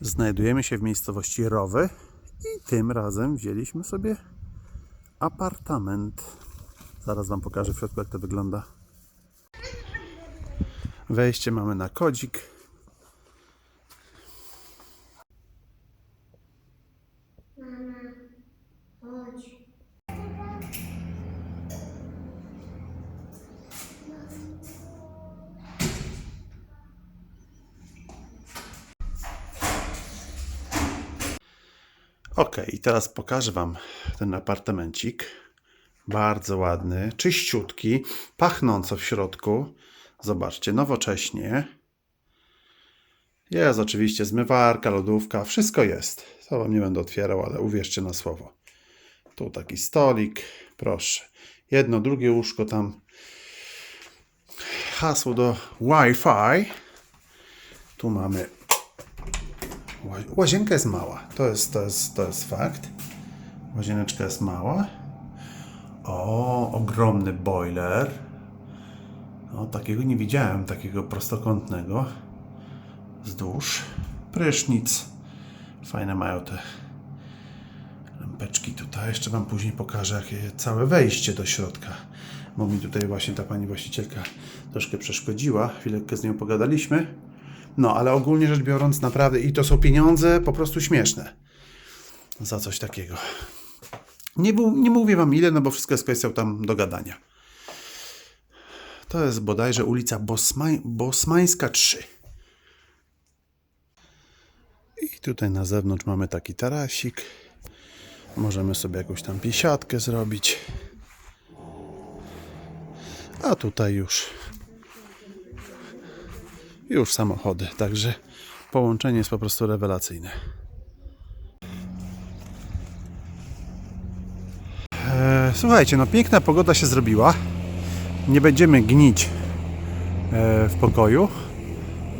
Znajdujemy się w miejscowości Rowy i tym razem wzięliśmy sobie apartament. Zaraz Wam pokażę w środku, jak to wygląda. Wejście mamy na kodzik. Ok, i teraz pokażę Wam ten apartamencik. Bardzo ładny, czyściutki, pachnąco w środku. Zobaczcie, nowocześnie. Jest oczywiście zmywarka, lodówka, wszystko jest. To Wam nie będę otwierał, ale uwierzcie na słowo. Tu taki stolik, proszę. Jedno, drugie łóżko tam. Hasło do Wi-Fi. Tu mamy Łazienka jest mała. To jest, to jest, to jest fakt. Łazieneczka jest mała. O, ogromny boiler. O, takiego nie widziałem, takiego prostokątnego. Wzdłuż. Prysznic. Fajne mają te lampeczki tutaj. Jeszcze Wam później pokażę, jakie całe wejście do środka. Bo mi tutaj właśnie ta pani właścicielka troszkę przeszkodziła. Chwileczkę z nią pogadaliśmy. No, ale ogólnie rzecz biorąc, naprawdę i to są pieniądze po prostu śmieszne za coś takiego. Nie, był, nie mówię wam ile, no bo wszystko jest kwestią tam dogadania. To jest bodajże ulica Bosmań, Bosmańska 3. I tutaj na zewnątrz mamy taki tarasik. Możemy sobie jakąś tam piesiadkę zrobić. A tutaj już już samochody, także połączenie jest po prostu rewelacyjne. E, słuchajcie, no piękna pogoda się zrobiła. Nie będziemy gnić e, w pokoju.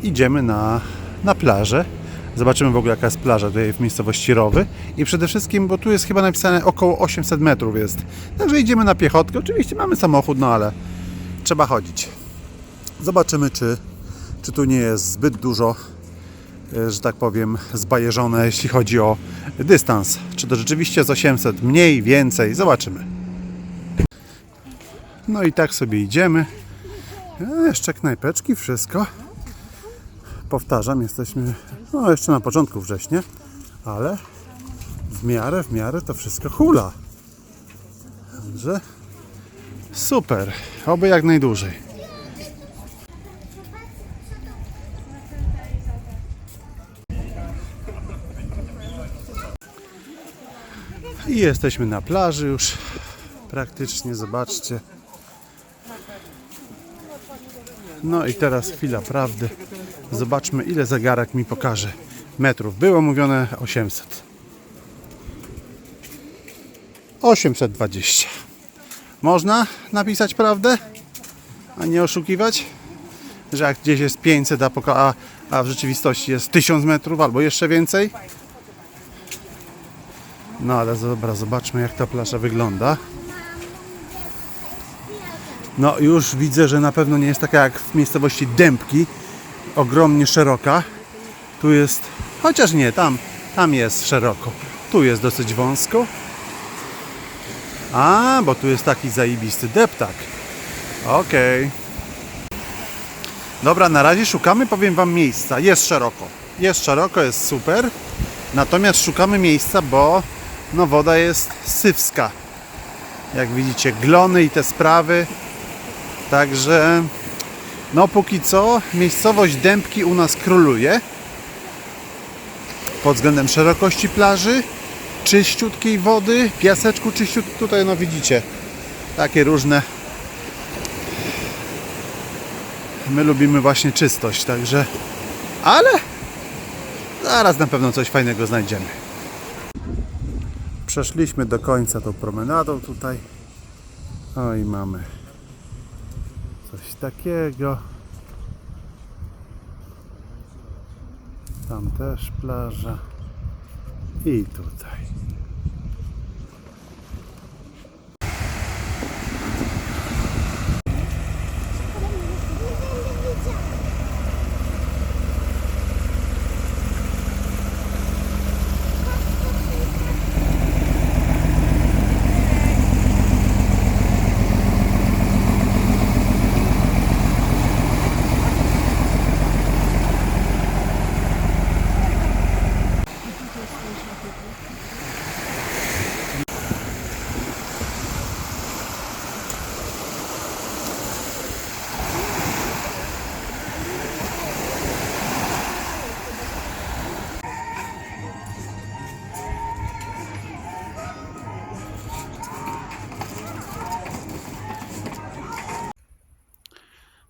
Idziemy na, na plażę. Zobaczymy w ogóle jaka jest plaża tutaj w miejscowości Rowy. I przede wszystkim, bo tu jest chyba napisane około 800 metrów jest. Także idziemy na piechotkę. Oczywiście mamy samochód, no ale trzeba chodzić. Zobaczymy, czy, czy tu nie jest zbyt dużo, e, że tak powiem, zbajeżone, jeśli chodzi o dystans. Czy to rzeczywiście jest 800, mniej, więcej, zobaczymy. No i tak sobie idziemy. E, Jeszcze knajpeczki, wszystko. Powtarzam, jesteśmy no, jeszcze na początku września, ale w miarę, w miarę to wszystko hula. Także super, oby jak najdłużej. I jesteśmy na plaży już. Praktycznie, zobaczcie. No i teraz chwila prawdy. Zobaczmy, ile zegarek mi pokaże metrów. Było mówione 800. 820. Można napisać prawdę, a nie oszukiwać, że jak gdzieś jest 500, a, a w rzeczywistości jest 1000 metrów albo jeszcze więcej. No ale dobra, zobaczmy jak ta plaża wygląda. No już widzę, że na pewno nie jest taka jak w miejscowości Dębki, ogromnie szeroka. Tu jest, chociaż nie, tam, tam jest szeroko. Tu jest dosyć wąsko. A, bo tu jest taki zajebisty deptak. Okej. Dobra, na razie szukamy, powiem Wam, miejsca. Jest szeroko. Jest szeroko, jest super. Natomiast szukamy miejsca, bo no woda jest sywska. Jak widzicie, glony i te sprawy. Także no póki co miejscowość Dębki u nas króluje. Pod względem szerokości plaży, czyściutkiej wody, piaseczku czyściutkiego. Tutaj no widzicie, takie różne. My lubimy właśnie czystość, także ale zaraz na pewno coś fajnego znajdziemy. Przeszliśmy do końca tą promenadą tutaj. O i mamy coś takiego. Tam też plaża. I tutaj.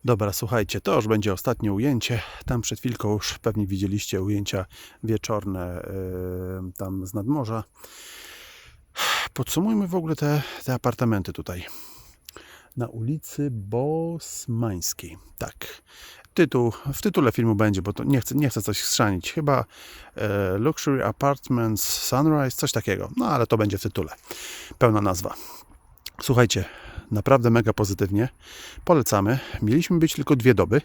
Dobra, słuchajcie, to już będzie ostatnie ujęcie. Tam przed chwilką już pewnie widzieliście ujęcia wieczorne yy, tam z nadmorza. Podsumujmy w ogóle te, te apartamenty tutaj. Na ulicy Bosmańskiej. Tak. Tytuł, w tytule filmu będzie, bo to nie chcę, nie chcę coś schrzanić. Chyba e, Luxury Apartments Sunrise, coś takiego. No ale to będzie w tytule. Pełna nazwa. Słuchajcie, naprawdę mega pozytywnie. Polecamy. Mieliśmy być tylko dwie doby.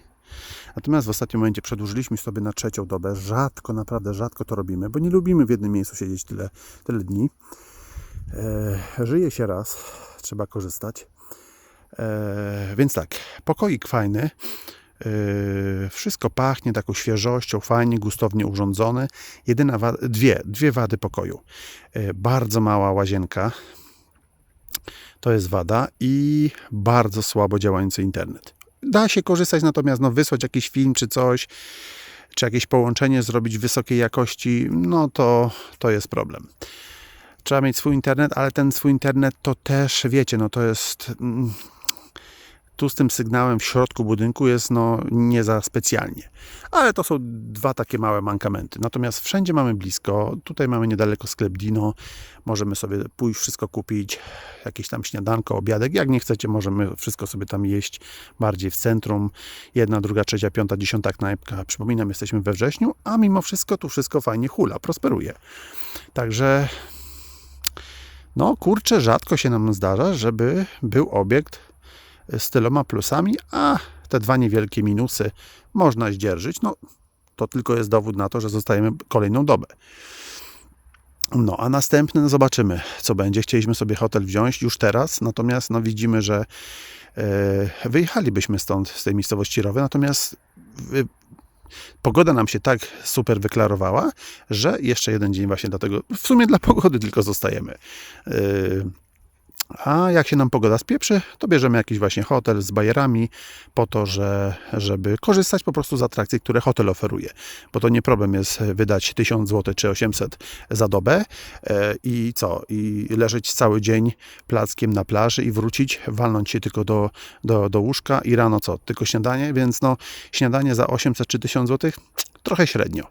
Natomiast w ostatnim momencie przedłużyliśmy sobie na trzecią dobę. Rzadko, naprawdę rzadko to robimy, bo nie lubimy w jednym miejscu siedzieć tyle, tyle dni. E, żyje się raz, trzeba korzystać. E, więc tak, pokoik fajny. E, wszystko pachnie taką świeżością, fajnie, gustownie urządzony. Jedyna dwie, dwie wady pokoju. E, bardzo mała łazienka, to jest wada i bardzo słabo działający internet. Da się korzystać, natomiast no, wysłać jakiś film czy coś, czy jakieś połączenie zrobić wysokiej jakości, no to, to jest problem. Trzeba mieć swój internet, ale ten swój internet to też, wiecie, no to jest... Tu z tym sygnałem w środku budynku jest no nie za specjalnie. Ale to są dwa takie małe mankamenty. Natomiast wszędzie mamy blisko. Tutaj mamy niedaleko sklep Dino. Możemy sobie pójść, wszystko kupić. Jakieś tam śniadanko, obiadek. Jak nie chcecie, możemy wszystko sobie tam jeść bardziej w centrum. Jedna, druga, trzecia, piąta, dziesiąta knajpka. Przypominam, jesteśmy we wrześniu, a mimo wszystko tu wszystko fajnie hula, prosperuje. Także no kurczę, rzadko się nam zdarza, żeby był obiekt z tyloma plusami, a te dwa niewielkie minusy można zdzierżyć. No, to tylko jest dowód na to, że zostajemy kolejną dobę. No, a następny no zobaczymy, co będzie. Chcieliśmy sobie hotel wziąć już teraz, natomiast no, widzimy, że e, wyjechalibyśmy stąd, z tej miejscowości Rowy, natomiast wy, pogoda nam się tak super wyklarowała, że jeszcze jeden dzień właśnie dlatego, w sumie dla pogody tylko zostajemy. E, a jak się nam pogoda spieprzy, to bierzemy jakiś właśnie hotel z bajerami po to, że, żeby korzystać po prostu z atrakcji, które hotel oferuje. Bo to nie problem jest wydać 1000 zł czy 800 za dobę e, i co? I leżeć cały dzień plackiem na plaży i wrócić, walnąć się tylko do, do, do łóżka i rano co? Tylko śniadanie, więc no śniadanie za 800 czy 1000 zł trochę średnio.